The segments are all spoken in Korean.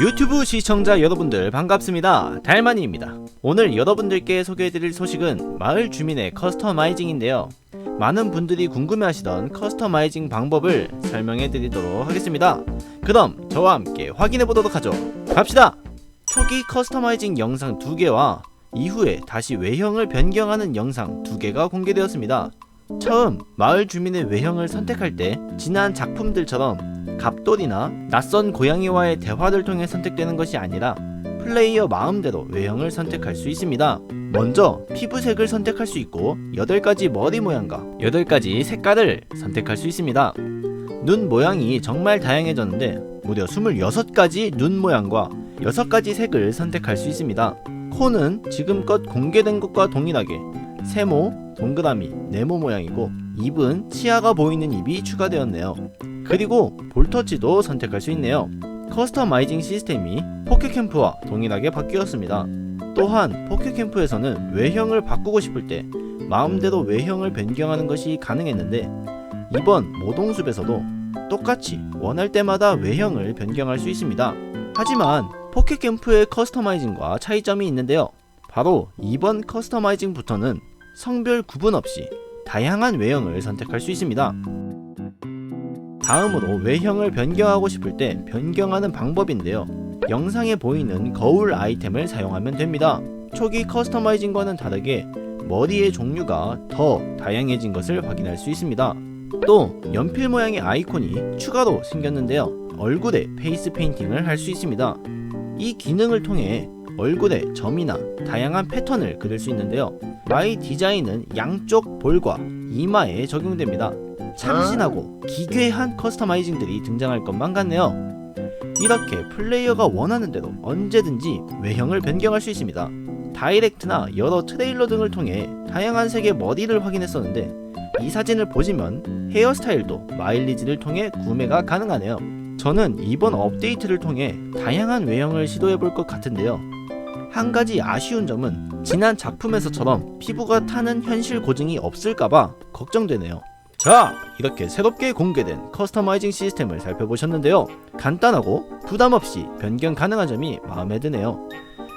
유튜브 시청자 여러분들 반갑습니다. 달만이입니다. 오늘 여러분들께 소개해드릴 소식은 마을 주민의 커스터마이징인데요. 많은 분들이 궁금해하시던 커스터마이징 방법을 설명해드리도록 하겠습니다. 그럼 저와 함께 확인해보도록 하죠. 갑시다! 초기 커스터마이징 영상 2개와 이후에 다시 외형을 변경하는 영상 2개가 공개되었습니다. 처음 마을 주민의 외형을 선택할 때 지난 작품들처럼 갑돌이나 낯선 고양이와의 대화를 통해 선택되는 것이 아니라 플레이어 마음대로 외형을 선택할 수 있습니다. 먼저 피부색을 선택할 수 있고 8가지 머리 모양과 8가지 색깔을 선택할 수 있습니다. 눈 모양이 정말 다양해졌는데 무려 26가지 눈 모양과 6가지 색을 선택할 수 있습니다. 코는 지금껏 공개된 것과 동일하게 세모, 동그라미, 네모 모양이고 입은 치아가 보이는 입이 추가되었네요. 그리고 볼터치도 선택할 수 있네요. 커스터마이징 시스템이 포켓캠프와 동일하게 바뀌었습니다. 또한 포켓캠프에서는 외형을 바꾸고 싶을 때 마음대로 외형을 변경하는 것이 가능했는데 이번 모동숲에서도 똑같이 원할 때마다 외형을 변경할 수 있습니다. 하지만 포켓캠프의 커스터마이징과 차이점이 있는데요. 바로 이번 커스터마이징부터는 성별 구분 없이 다양한 외형을 선택할 수 있습니다. 다음으로 외형을 변경하고 싶을 때 변경하는 방법인데요. 영상에 보이는 거울 아이템을 사용하면 됩니다. 초기 커스터마이징과는 다르게 머리의 종류가 더 다양해진 것을 확인할 수 있습니다. 또 연필 모양의 아이콘이 추가로 생겼는데요. 얼굴에 페이스 페인팅을 할 수 있습니다. 이 기능을 통해 얼굴에 점이나 다양한 패턴을 그릴 수 있는데요. 마이 디자인은 양쪽 볼과 이마에 적용됩니다. 참신하고 기괴한 커스터마이징들이 등장할 것만 같네요. 이렇게 플레이어가 원하는 대로 언제든지 외형을 변경할 수 있습니다. 다이렉트나 여러 트레일러 등을 통해 다양한 색의 머리를 확인했었는데 이 사진을 보시면 헤어스타일도 마일리지를 통해 구매가 가능하네요. 저는 이번 업데이트를 통해 다양한 외형을 시도해 볼 것 같은데요. 한 가지 아쉬운 점은 지난 작품에서처럼 피부가 타는 현실 고증이 없을까봐 걱정되네요. 자, 이렇게 새롭게 공개된 커스터마이징 시스템을 살펴보셨는데요. 간단하고 부담 없이 변경 가능한 점이 마음에 드네요.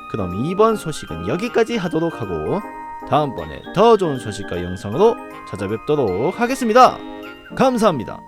그럼 이번 소식은 여기까지 하도록 하고 다음번에 더 좋은 소식과 영상으로 찾아뵙도록 하겠습니다. 감사합니다.